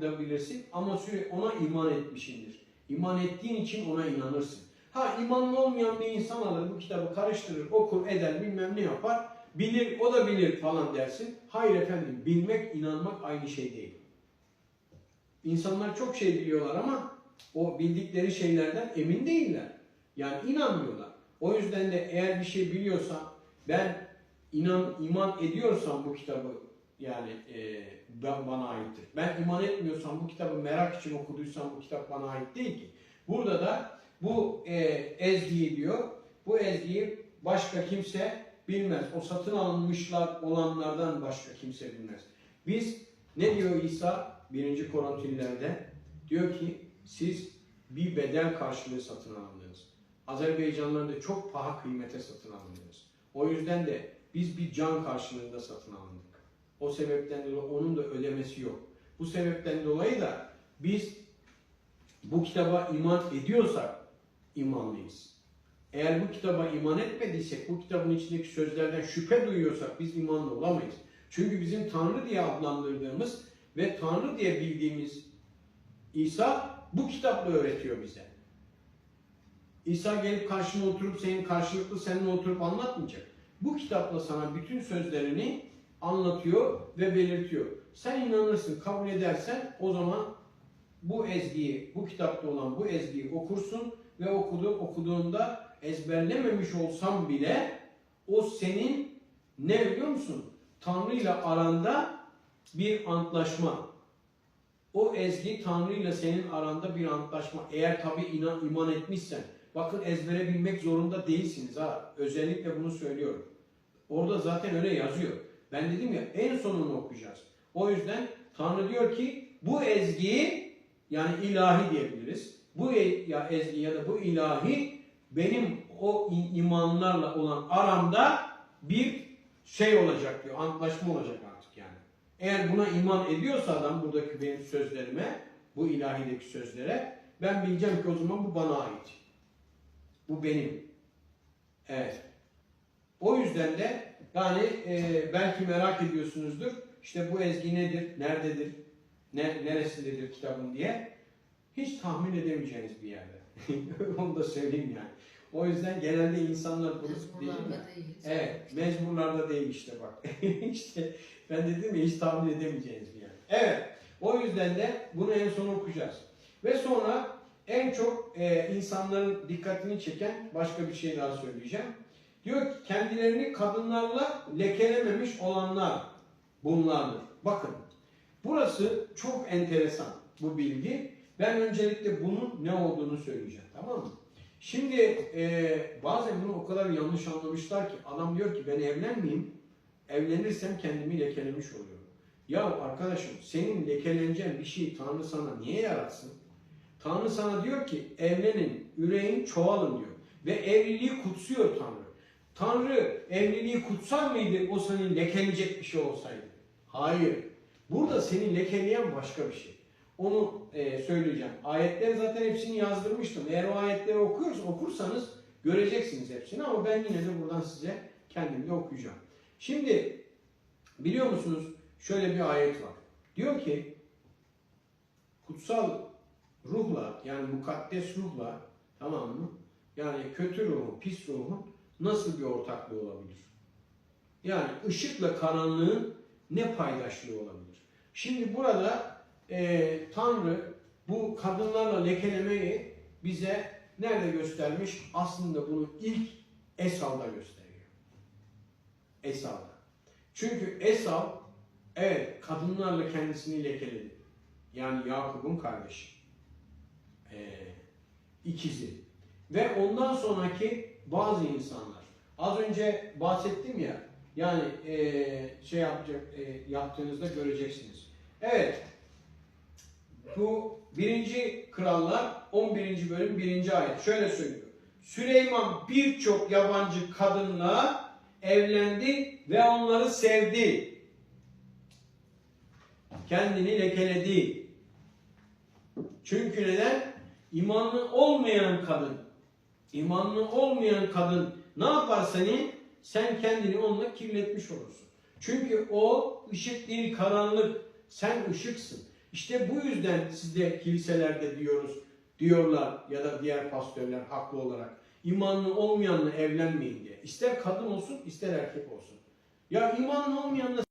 edebilirsin ama sürekli ona iman etmişindir. İman ettiğin için ona inanırsın. Ha imanlı olmayan bir insan alır bu kitabı karıştırır, okur, eder, bilmem ne yapar. Bilir, o da bilir falan dersin. Hayır efendim, bilmek, inanmak aynı şey değil. İnsanlar çok şey biliyorlar ama o bildikleri şeylerden emin değiller. Yani inanmıyorlar. O yüzden de eğer bir şey biliyorsan, ben inan iman ediyorsam bu kitabı yani e, ben- bana aittir. Ben iman etmiyorsam bu kitabı merak için okuduysam bu kitap bana ait değil ki. Burada da bu e, ezgiyi diyor. Bu ezgiyi başka kimse bilmez. O satın alınmışlar olanlardan başka kimse bilmez. Biz ne diyor İsa 1. Korintililerde? Diyor ki siz bir bedel karşılığı satın alındınız. Azerbaycanlılar da çok paha kıymete satın alındınız. O yüzden de biz bir can karşılığında satın alındık. O sebepten dolayı onun da ödemesi yok. Bu sebepten dolayı da biz bu kitaba iman ediyorsak imanlıyız. Eğer bu kitaba iman etmediysek, bu kitabın içindeki sözlerden şüphe duyuyorsak biz imanlı olamayız. Çünkü bizim Tanrı diye adlandırdığımız ve Tanrı diye bildiğimiz İsa bu kitapla öğretiyor bize. İsa gelip karşına oturup senin karşılıklı seninle oturup anlatmayacak. Bu kitapla sana bütün sözlerini anlatıyor ve belirtiyor. Sen inanırsın, kabul edersen o zaman bu ezgiyi, bu kitapta olan bu ezgiyi okursun ve okudu, okuduğunda ezberlememiş olsam bile o senin ne biliyor musun? Tanrı ile aranda bir antlaşma. O ezgi Tanrı ile senin aranda bir antlaşma. Eğer tabi inan, iman etmişsen. Bakın ezbere bilmek zorunda değilsiniz ha. Özellikle bunu söylüyorum. Orada zaten öyle yazıyor. Ben dedim ya en sonunu okuyacağız. O yüzden Tanrı diyor ki bu ezgiyi yani ilahi diyebiliriz. Bu e- ya ezgi ya da bu ilahi benim o imanlarla olan aramda bir şey olacak diyor. Antlaşma olacak artık yani. Eğer buna iman ediyorsa adam buradaki benim sözlerime, bu ilahideki sözlere ben bileceğim ki o zaman bu bana ait. Bu benim. Evet. O yüzden de yani e, belki merak ediyorsunuzdur. İşte bu ezgi nedir, nerededir, ne, neresindedir kitabın diye. Hiç tahmin edemeyeceğiniz bir yerde. Onu da söyleyeyim yani. O yüzden genelde insanlar bunu değil mi? Değil. Evet, mecburlarda değil işte bak. işte ben dedim ya hiç tahmin edemeyeceğiniz bir yer. Evet, o yüzden de bunu en son okuyacağız. Ve sonra en çok e, insanların dikkatini çeken başka bir şey daha söyleyeceğim. Diyor ki kendilerini kadınlarla lekelememiş olanlar bunlardır. Bakın, burası çok enteresan bu bilgi. Ben öncelikle bunun ne olduğunu söyleyeceğim, tamam mı? Şimdi e, bazen bunu o kadar yanlış anlamışlar ki adam diyor ki ben evlenmeyeyim, evlenirsem kendimi lekelemiş oluyorum. Ya arkadaşım senin lekeleneceğin bir şeyi Tanrı sana niye yaratsın? Tanrı sana diyor ki evlenin, üreyin, çoğalın diyor. Ve evliliği kutsuyor Tanrı. Tanrı evliliği kutsal mıydı o senin lekelenecek bir şey olsaydı? Hayır. Burada seni lekeleyen başka bir şey. Onu e, söyleyeceğim. Ayetleri zaten hepsini yazdırmıştım. Eğer o ayetleri okuyoruz, okursanız göreceksiniz hepsini ama ben yine de buradan size kendim de okuyacağım. Şimdi biliyor musunuz şöyle bir ayet var. Diyor ki kutsal ruhla yani mukaddes ruhla tamam mı? Yani kötü ruhun, pis ruhun nasıl bir ortaklığı olabilir? Yani ışıkla karanlığın ne paydaşlığı olabilir? Şimdi burada e, Tanrı bu kadınlarla lekelemeyi bize nerede göstermiş? Aslında bunu ilk Esav'da gösteriyor. Esav'da. Çünkü Esav evet kadınlarla kendisini lekeledi. Yani Yakup'un kardeşi. E, ikizi. Ve ondan sonraki bazı insanlar. Az önce bahsettim ya yani e, şey yapacak, e, yaptığınızda göreceksiniz. Evet. Bu birinci krallar 11. bölüm 1. ayet. Şöyle söylüyor. Süleyman birçok yabancı kadınla evlendi ve onları sevdi. Kendini lekeledi. Çünkü neden? İmanlı olmayan kadın, imanlı olmayan kadın ne yapar seni? Sen kendini onunla kirletmiş olursun. Çünkü o ışık değil karanlık. Sen ışıksın. İşte bu yüzden sizde kiliselerde diyoruz, diyorlar ya da diğer pastörler haklı olarak imanlı olmayanla evlenmeyin diye. İster kadın olsun ister erkek olsun. Ya imanlı olmayanla